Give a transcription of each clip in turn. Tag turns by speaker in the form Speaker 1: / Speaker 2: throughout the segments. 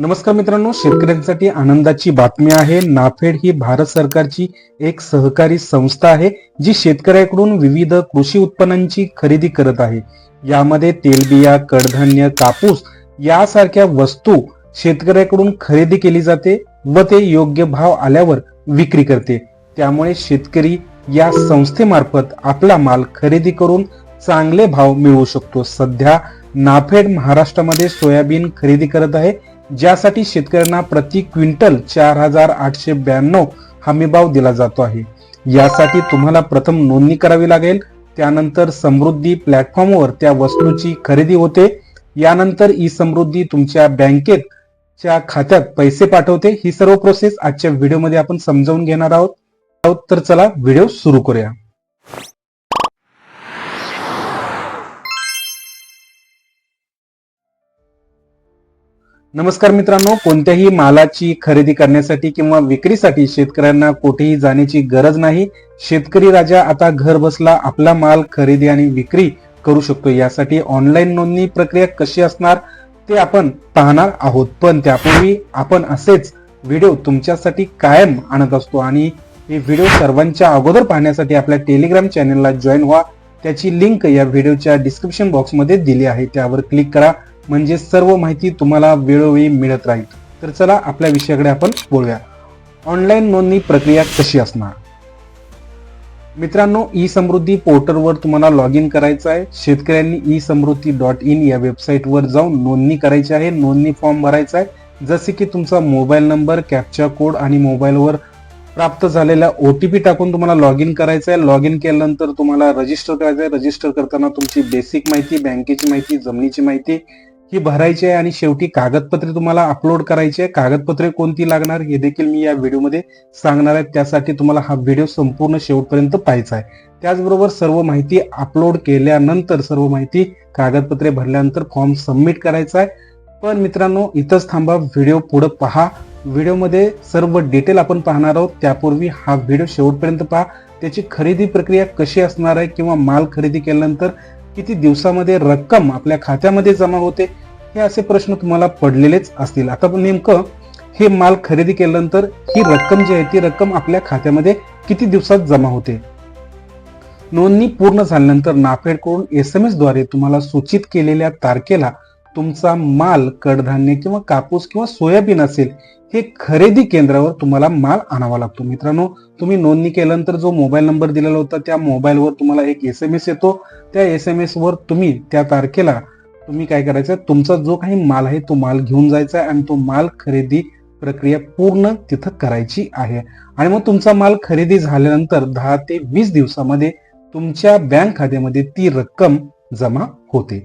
Speaker 1: नमस्कार मित्रांनो शेतकऱ्यांसाठी आनंदाची बातमी आहे. नाफेड ही भारत सरकारची एक सहकारी संस्था आहे जी शेतकऱ्याकडून विविध कृषी उत्पन्नांची खरेदी करत आहे. यामध्ये तेलबिया कडधान्य कापूस यासारख्या वस्तू शेतकऱ्याकडून खरेदी केली जाते व ते योग्य भाव आल्यावर विक्री करते. त्यामुळे शेतकरी या संस्थेमार्फत आपला माल खरेदी करून चांगले भाव मिळवू शकतो. सध्या नाफेड महाराष्ट्रामध्ये सोयाबीन खरेदी करत आहे. ज्यासाठी शेतकऱ्यांना प्रति क्विंटल चार हजार आठशे ब्याण्णव हमीभाव दिला जातो आहे. यासाठी तुम्हाला प्रथम नोंदणी करावी लागेल. त्यानंतर समृद्धी प्लॅटफॉर्मवर त्या वस्तूची खरेदी होते. यानंतर ई समृद्धी तुमच्या बँकेत च्या खात्यात पैसे पाठवते. ही सर्व प्रोसेस आजच्या व्हिडिओमध्ये आपण समजावून घेणार आहोत. आहोत. तर चला व्हिडिओ सुरू करूया. नमस्कार मित्रांनो कोणत्याही मालाची खरेदी करण्यासाठी किंवा विक्रीसाठी शेतकऱ्यांना कुठेही जाण्याची गरज नाही. शेतकरी राजा आता घर बसला आपला माल खरेदी आणि विक्री करू शकतो. यासाठी ऑनलाईन नोंदणी प्रक्रिया कशी असणार ते आपण पाहणार आहोत. पण त्यापूर्वी आपण असेच व्हिडिओ तुमच्यासाठी कायम आणत असतो आणि हे व्हिडिओ सर्वांच्या अगोदर पाहण्यासाठी आपल्या टेलिग्राम चॅनलला जॉईन व्हा. त्याची लिंक या व्हिडिओच्या डिस्क्रिप्शन बॉक्समध्ये दिली आहे. त्यावर क्लिक करा. म्हणजे सर्व माहिती तुम्हाला वेळोवेळी मिळत राहील. तर चला आपल्या विषयाकडे आपण बोलूया. ऑनलाईन नोंदणी प्रक्रिया कशी असणार? मित्रांनो ई समृद्धी पोर्टलवर तुम्हाला लॉग इन करायचं आहे. शेतकऱ्यांनी ई समृद्धी डॉट इन या वेबसाईटवर जाऊन नोंदणी करायची आहे. नोंदणी फॉर्म भरायचा आहे. जसे की तुमचा मोबाईल नंबर कॅप्चा कोड आणि मोबाईलवर प्राप्त झालेला ओ टी पी टाकून तुम्हाला लॉग इन करायचं आहे. लॉग इन केल्यानंतर तुम्हाला रजिस्टर करायचं आहे. रजिस्टर करताना तुमची बेसिक माहिती बँकेची माहिती जमिनीची माहिती ही भरायची आहे आणि शेवटी कागदपत्रे तुम्हाला अपलोड करायची आहे. कागदपत्रे कोणती लागणार हे देखील मी या व्हिडिओमध्ये सांगणार आहे. त्यासाठी तुम्हाला हा व्हिडिओ संपूर्ण शेवटपर्यंत पाहायचा आहे. त्याचबरोबर सर्व माहिती अपलोड केल्यानंतर सर्व माहिती कागदपत्रे भरल्यानंतर फॉर्म सबमिट करायचा आहे. पण मित्रांनो इथंच थांबा. व्हिडिओ पुढे पहा. व्हिडिओमध्ये सर्व डिटेल आपण पाहणार आहोत. त्यापूर्वी हा व्हिडिओ शेवटपर्यंत पहा. त्याची खरेदी प्रक्रिया कशी असणार आहे किंवा माल खरेदी केल्यानंतर किती दिवसामध्ये रक्कम आपल्या खात्यामध्ये जमा होते हे असे प्रश्न तुम्हाला पडलेलेच असतील. आता नेमकं हे माल खरेदी केल्यानंतर ही रक्कम जी आहे ती रक्कम आपल्या खात्यामध्ये किती दिवसात जमा होते? नोंदणी पूर्ण झाल्यानंतर नाफेडकडून एस एम एसद्वारे तुम्हाला सूचित केलेल्या तारखेला तुमचा माल कडधान्य किंवा कापूस किंवा सोयाबीन असेल हे खरेदी केंद्रावर तुम्हाला माल आणावा लागतो. मित्रांनो तुम्ही नोंदणी केल्यानंतर जो मोबाईल नंबर दिलेला होता त्या मोबाईलवर तुम्हाला एक एस एम एस येतो. त्या एस एम एस वर तुम्ही त्या तारखेला तुम्ही काय करायचं तुमचा जो काही माल आहे तो माल घेऊन जायचा आहे आणि तो माल खरेदी प्रक्रिया पूर्ण तिथं करायची आहे. आणि मग तुमचा माल खरेदी झाल्यानंतर दहा ते वीस दिवसामध्ये तुमच्या बँक खात्यामध्ये ती रक्कम जमा होते.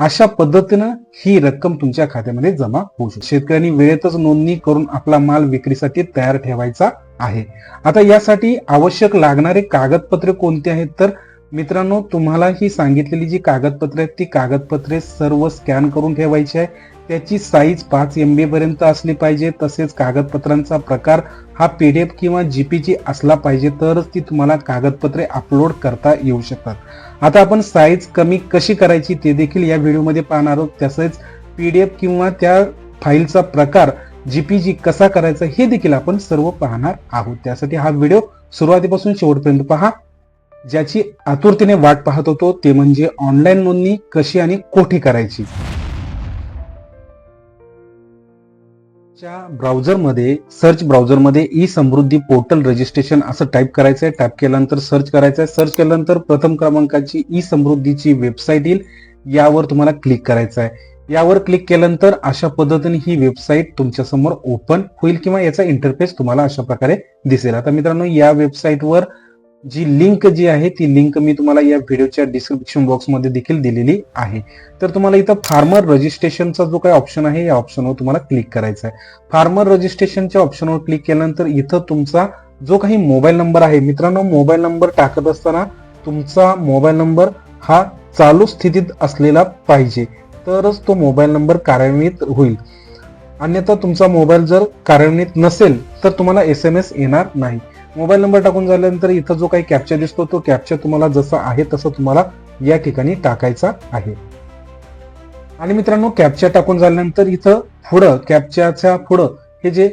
Speaker 1: अशा पद्धतीनं ही रक्कम तुमच्या खात्यामध्ये जमा होऊ शकते. शेतकऱ्यांनी वेळेतच नोंदणी करून आपला माल विक्रीसाठी तयार ठेवायचा आहे. आता यासाठी आवश्यक लागणारे कागदपत्रे कोणते आहेत? तर मित्रांनो तुम्हाला ही सांगितलेली जी कागदपत्रे आहेत ती कागदपत्रे सर्व स्कॅन करून ठेवायची आहे. त्याची साईज पाच एम बी पर्यंत असली पाहिजे. तसेच कागदपत्रांचा प्रकार हा पी डी एफ किंवा जी पी जी असला पाहिजे तरच ती तुम्हाला कागदपत्रे अपलोड करता येऊ शकतात. आता आपण साईज कमी कशी करायची ते देखील या व्हिडिओमध्ये पाहणार आहोत. तसेच पी डी एफ किंवा त्या फाईलचा प्रकार जी पी जी कसा करायचा हे देखील आपण सर्व पाहणार आहोत. त्यासाठी हा व्हिडिओ सुरुवातीपासून शेवटपर्यंत पहा. ज्याची आतुरतेने वाट पाहत होतो ते म्हणजे ऑनलाईन नोंदणी कशी आणि कोठे करायची? तुमच्या ब्राउझरमध्ये सर्च ब्राउझरमध्ये ई समृद्धी पोर्टल रजिस्ट्रेशन असं टाईप करायचं आहे टाईप केल्यानंतर सर्च करायचं आहे सर्च केल्यानंतर प्रथम क्रमांकाची ई समृद्धीची वेबसाईट येईल. यावर तुम्हाला क्लिक करायचं आहे यावर क्लिक केल्यानंतर अशा पद्धतीने ही वेबसाईट तुमच्यासमोर ओपन होईल किंवा याचा इंटरफेस तुम्हाला अशा प्रकारे दिसेल. आता मित्रांनो या वेबसाईटवर जी लिंक जी आहे ती लिंक मी तुम्हाला या व्हिडिओच्या डिस्क्रिप्शन बॉक्समध्ये देखील दिलेली आहे. तर तुम्हाला इथं फार्मर रजिस्ट्रेशनचा जो काही ऑप्शन आहे या ऑप्शनवर तुम्हाला क्लिक करायचा आहे. फार्मर रजिस्ट्रेशनच्या ऑप्शनवर क्लिक केल्यानंतर इथं तुमचा जो काही मोबाईल नंबर आहे मित्रांनो मोबाईल नंबर टाकत असताना तुमचा मोबाईल नंबर हा चालू स्थितीत असलेला पाहिजे. तरच तो मोबाईल नंबर कार्यान्वित होईल. अन्यथा तुमचा मोबाईल जर कार्यान्वित नसेल तर तुम्हाला एस एम एस येणार नाही. मोबाईल नंबर टाकून झाल्यानंतर इथं जो काही कॅप्चा दिसतो तो कॅप्चा तुम्हाला जसा आहे तसं तुम्हाला या ठिकाणी टाकायचा आहे. आणि मित्रांनो कॅप्चा टाकून झाल्यानंतर इथं पुढं कॅप्चाच्या पुढं हे जे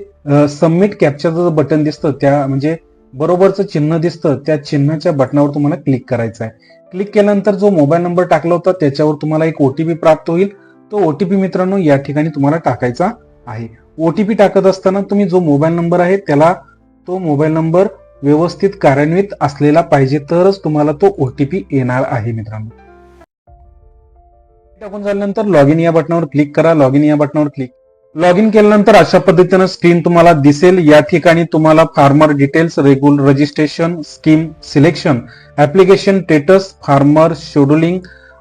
Speaker 1: सबमिट कॅप्चाचं बटन दिसतं त्या म्हणजे बरोबरचं चिन्ह दिसतं त्या चिन्हाच्या बटनावर तुम्हाला क्लिक करायचं आहे. क्लिक केल्यानंतर जो मोबाईल नंबर टाकला होता त्याच्यावर तुम्हाला एक ओटीपी प्राप्त होईल. तो ओटीपी मित्रांनो या ठिकाणी तुम्हाला टाकायचा आहे. ओटीपी टाकत असताना तुम्ही जो मोबाईल नंबर आहे त्याला तो मोबाईल नंबर व्यवस्थित कार्यान्वित असलेला पाहिजे तरच तुम्हाला तो ओटीपी येणार आहे मित्रांनो. टाकून झाल्यानंतर लॉग इन या बटनावर क्लिक करा. लॉग इन या बटनावर क्लिक लॉग इन केल्यानंतर अशा पद्धतीनं स्क्रीन तुम्हाला दिसेल. या ठिकाणी तुम्हाला farmer details regular registration scheme selection application status farmer scheduling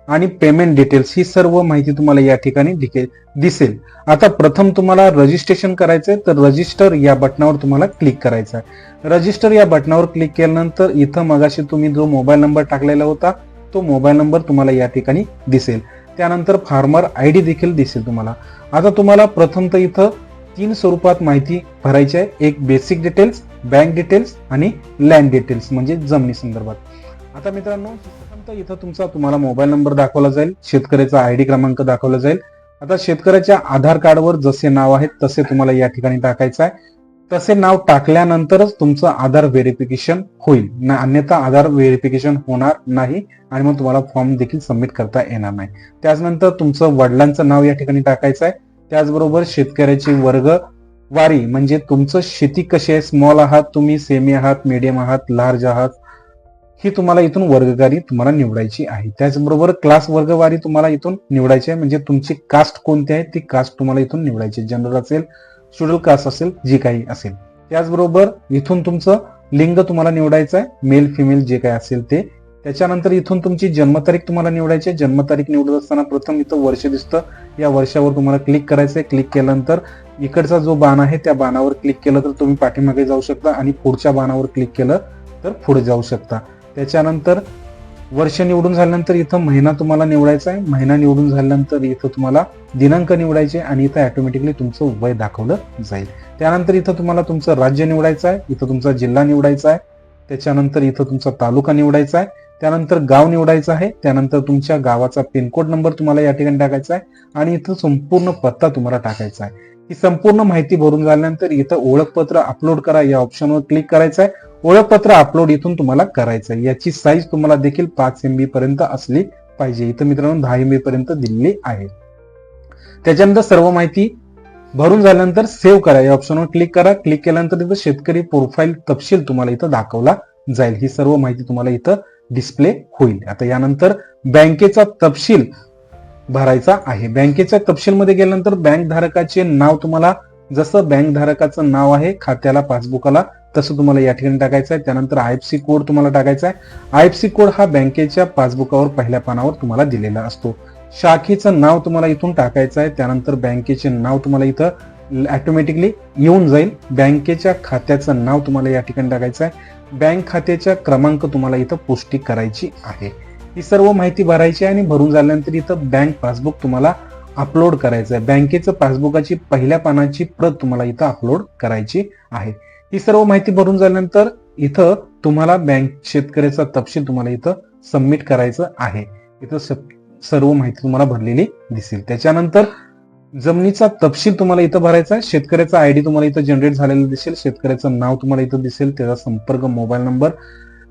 Speaker 1: आणि पेमेंट डिटेल्स ही सर्व माहिती तुम्हाला या ठिकाणी दिके- दिसेल. आता प्रथम तुम्हाला रजिस्ट्रेशन करायचंय तर रजिस्टर या बटनावर तुम्हाला क्लिक करायचं आहे रजिस्टर या बटनावर क्लिक केल्यानंतर इथं मगाशी तुम्ही जो मोबाईल नंबर टाकलेला होता तो मोबाईल नंबर तुम्हाला या ठिकाणी दिसेल. त्यानंतर फार्मर आय डी देखील दिसेल तुम्हाला. आता तुम्हाला प्रथमतः इथं तीन स्वरूपात माहिती भरायची आहे. एक बेसिक डिटेल्स बँक डिटेल्स आणि लँड डिटेल्स म्हणजे जमिनी संदर्भात. आता मित्रांनो आता इथं तुमचा तुम्हाला मोबाईल नंबर दाखवला जाईल शेतकऱ्याचा आय डी क्रमांक दाखवला जाईल. आता शेतकऱ्याच्या आधार कार्डवर जसे नाव आहेत तसे तुम्हाला या ठिकाणी टाकायचं आहे. तसे नाव टाकल्यानंतरच तुमचं आधार व्हेरिफिकेशन होईल. ना अन्यथा आधार व्हेरिफिकेशन होणार नाही आणि मग तुम्हाला फॉर्म देखील सबमिट करता येणार नाही. त्याचनंतर तुमचं वडिलांचं नाव या ठिकाणी टाकायचं आहे. त्याचबरोबर शेतकऱ्याची वर्ग वारी म्हणजे तुमचं शेती कशी आहे? स्मॉल आहात तुम्ही सेमी आहात मीडियम आहात लार्ज आहात ही तुम्हाला इथून वर्गवारी तुम्हाला निवडायची आहे. त्याचबरोबर क्लास वर्गवारी तुम्हाला इथून निवडायची आहे. म्हणजे तुमची कास्ट कोणती आहे? ती कास्ट तुम्हाला इथून निवडायची जनरल असेल शेड्यूल कास्ट असेल जी काही असेल. त्याचबरोबर इथून तुमचं लिंग तुम्हाला निवडायचं आहे. मेल फिमेल जे काही असेल ते. त्याच्यानंतर इथून तुमची जन्मतारीख तुम्हाला निवडायची आहे. जन्मतारीख निवडत असताना प्रथम इथं वर्ष दिसतं. या वर्षावर तुम्हाला क्लिक करायचं आहे क्लिक केल्यानंतर इकडचा जो बाण आहे त्या बाणावर क्लिक केलं तर तुम्ही पाठीमागे जाऊ शकता आणि पुढच्या बाणावर क्लिक केलं तर पुढे जाऊ शकता. त्याच्यानंतर वर्ष निवडून झाल्यानंतर इथं महिना तुम्हाला निवडायचा आहे. महिना निवडून झाल्यानंतर इथं तुम्हाला दिनांक निवडायचे आणि इथं ऑटोमॅटिकली तुमचं वय दाखवलं जाईल. त्यानंतर इथं तुम्हाला तुमचं राज्य निवडायचं आहे. इथं तुमचा जिल्हा निवडायचा आहे. त्याच्यानंतर इथं तुमचा तालुका निवडायचा आहे. त्यानंतर गाव निवडायचं आहे. त्यानंतर तुमच्या गावाचा पिनकोड नंबर तुम्हाला या ठिकाणी टाकायचा आहे. आणि इथं संपूर्ण पत्ता तुम्हाला टाकायचा आहे. ही संपूर्ण माहिती भरून झाल्यानंतर इथं ओळखपत्र अपलोड करा. या ऑप्शनवर क्लिक करायचं आहे. ओळखपत्र अपलोड इथून तुम्हाला करायचं आहे. याची साईज तुम्हाला देखील पाच एमबी पर्यंत असली पाहिजे. इथं मित्रांनो दहा एम बी पर्यंत दिलेली आहे. त्याच्यानंतर सर्व माहिती भरून झाल्यानंतर सेव्ह करा. या ऑप्शनवर क्लिक करा. क्लिक केल्यानंतर तिथं शेतकरी प्रोफाईल तपशील तुम्हाला इथं दाखवला जाईल. ही सर्व माहिती तुम्हाला इथं डिस्प्ले होईल. आता यानंतर बँकेचा तपशील भरायचा आहे. बँकेच्या तपशीलमध्ये गेल्यानंतर बँक धारकाचे नाव तुम्हाला जसं बँक धारकाचं नाव आहे खात्याला पासबुकाला तसं तुम्हाला या ठिकाणी टाकायचं आहे. त्यानंतर आय एफ सी कोड तुम्हाला टाकायचा आहे. आय एफ सी कोड हा बँकेच्या पासबुकावर पहिल्या पानावर तुम्हाला दिलेला असतो. शाखेचं नाव तुम्हाला इथून टाकायचं आहे. त्यानंतर बँकेचे नाव तुम्हाला इथं ऑटोमॅटिकली येऊन जाईल. बँकेच्या खात्याचं नाव तुम्हाला या ठिकाणी टाकायचं आहे. बँक खात्याचा क्रमांक तुम्हाला इथं पुष्टी करायची आहे. ही सर्व माहिती भरायची आहे आणि भरून झाल्यानंतर इथं बँक पासबुक तुम्हाला अपलोड करायचं आहे. बँकेचं पासबुकाची पहिल्या पानाची प्रत तुम्हाला इथं अपलोड करायची आहे. ही सर्व माहिती भरून झाल्यानंतर इथं तुम्हाला बँक शेतकऱ्याचा तपशील तुम्हाला इथं सबमिट करायचं आहे. इथं स- सर्व माहिती तुम्हाला भरलेली दिसेल. त्याच्यानंतर जमिनीचा तपशील तुम्हाला इथं भरायचा आहे. शेतकऱ्याचा आयडी तुम्हाला इथं जनरेट झालेला दिसेल. शेतकऱ्याचं नाव तुम्हाला इथं दिसेल. त्याचा संपर्क मोबाईल नंबर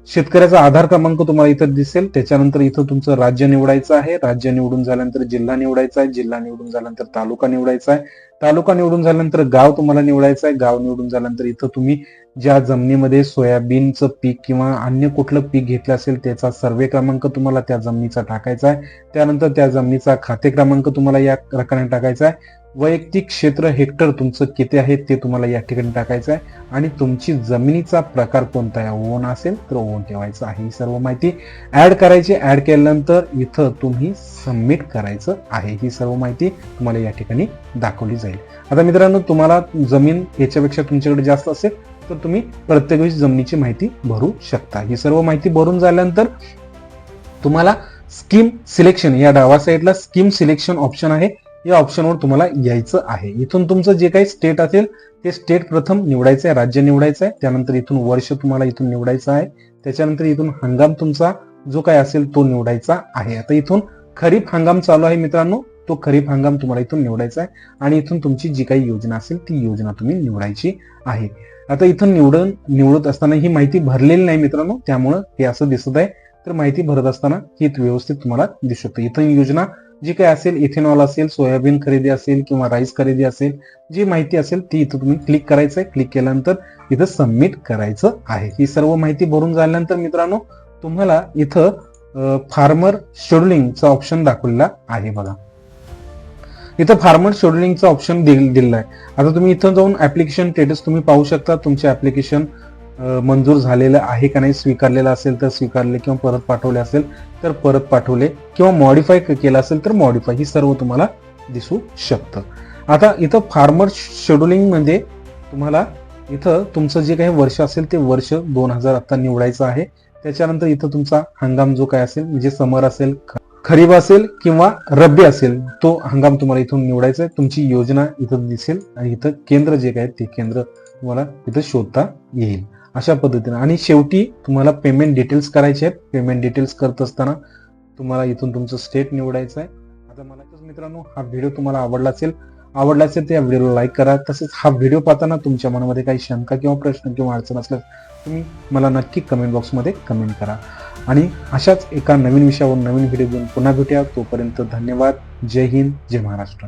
Speaker 1: शेतकऱ्याचा आधार क्रमांक तुम्हाला इथं दिसेल. त्याच्यानंतर इथं तुमचं राज्य निवडायचं आहे. राज्य निवडून झाल्यानंतर जिल्हा निवडायचा आहे. जिल्हा निवडून झाल्यानंतर तालुका निवडायचा आहे. तालुका निवडून झाल्यानंतर गाव तुम्हाला निवडायचं आहे. गाव निवडून झाल्यानंतर इथं तुम्ही ज्या जमिनीमध्ये सोयाबीनचं पीक किंवा अन्य कुठलं पीक घेतलं असेल त्याचा सर्वे क्रमांक तुम्हाला त्या जमिनीचा टाकायचा आहे. त्यानंतर त्या जमिनीचा खाते क्रमांक तुम्हाला या रकाने टाकायचा आहे. वैयक्तिक क्षेत्र हेक्टर तुमचं किती आहे ते तुम्हाला या ठिकाणी टाकायचं आहे. आणि तुमची जमिनीचा प्रकार कोणता आहे? ओन असेल तर ओन ठेवायचं आहे. ही सर्व माहिती ऍड करायची. ऍड केल्यानंतर इथं तुम्ही सबमिट करायचं आहे. ही सर्व माहिती तुम्हाला या ठिकाणी दाखवली जाईल. आता मित्रांनो तुम्हाला जमीन याच्यापेक्षा तुमच्याकडे जास्त असेल तर तुम्ही प्रत्येक वेळेस जमिनीची माहिती भरू शकता. ही सर्व माहिती भरून झाल्यानंतर तुम्हाला स्कीम सिलेक्शन या डावा साईडला स्कीम सिलेक्शन ऑप्शन आहे. या ऑप्शनवर तुम्हाला यायचं आहे. इथून तुमचं जे काही स्टेट असेल ते स्टेट प्रथम निवडायचं आहे राज्य निवडायचं आहे त्यानंतर इथून वर्ष तुम्हाला इथून निवडायचं आहे. त्याच्यानंतर इथून हंगाम तुमचा जो काय असेल तो निवडायचा आहे. आता इथून खरीप हंगाम चालू आहे मित्रांनो तो खरीप हंगाम तुम्हाला इथून निवडायचा आहे. आणि इथून तुमची जी काही योजना असेल ती योजना तुम्ही निवडायची आहे. आता इथून निवडून निवडत असताना ही माहिती भरलेली नाही मित्रांनो त्यामुळं हे असं दिसत आहे. तर माहिती भरत असताना ही व्यवस्थित तुम्हाला दिसू इथून योजना जी काही असेल इथेनॉल असेल सोयाबीन खरेदी असेल किंवा राईस खरेदी असेल जी माहिती असेल ती इथं तुम्ही क्लिक करायचं आहे क्लिक केल्यानंतर इथं सबमिट करायचं आहे. ही सर्व माहिती भरून झाल्यानंतर मित्रांनो तुम्हाला इथं फार्मर शेड्युलिंगचा ऑप्शन दाखवलेला आहे बघा. इथं फार्मर शेड्युलिंगचा ऑप्शन दिलेला आहे. आता तुम्ही इथं जाऊन ऍप्लिकेशन स्टेटस तुम्ही पाहू शकता. तुमचे ऍप्लिकेशन मंजूर झालेलं आहे का नाही स्वीकारलेलं असेल तर स्वीकारले किंवा परत पाठवले असेल तर परत पाठवले किंवा मॉडिफाय केलं असेल तर मॉडिफाय ही सर्व तुम्हाला दिसू शकतं. आता इथं फार्मर शेड्युलिंग म्हणजे तुम्हाला इथं तुमचं जे काही वर्ष असेल ते वर्ष दोन हजार आता निवडायचं आहे. त्याच्यानंतर इथं तुमचा हंगाम जो काय असेल म्हणजे समर असेल खरीब खरीप असेल किंवा रब्बी असेल तो हंगाम तुम्हाला इथून निवडायचा आहे. तुमची योजना इथं दिसेल आणि इथं केंद्र जे काय ते केंद्र तुम्हाला इथं शोधता येईल. अशा पद्धतीने. आणि शेवटी तुम्हाला पेमेंट डिटेल्स करायचे आहेत. पेमेंट डिटेल्स करत असताना तुम्हाला इथून तुमचं स्टेट निवडायचं आहे. आता मला तर मित्रांनो हा व्हिडिओ तुम्हाला आवडला असेल. आवडला असेल तर या व्हिडिओला लाईक करा. तसेच हा व्हिडिओ पाहताना तुमच्या मनामध्ये काही शंका किंवा प्रश्न किंवा अडचण असल्यास तुम्ही मला नक्की कमेंट बॉक्समध्ये कमेंट करा. आणि अशाच एका नवीन विषयावर नवीन व्हिडिओ घेऊन पुन्हा भेटूया. तोपर्यंत धन्यवाद. जय हिंद. जय महाराष्ट्र.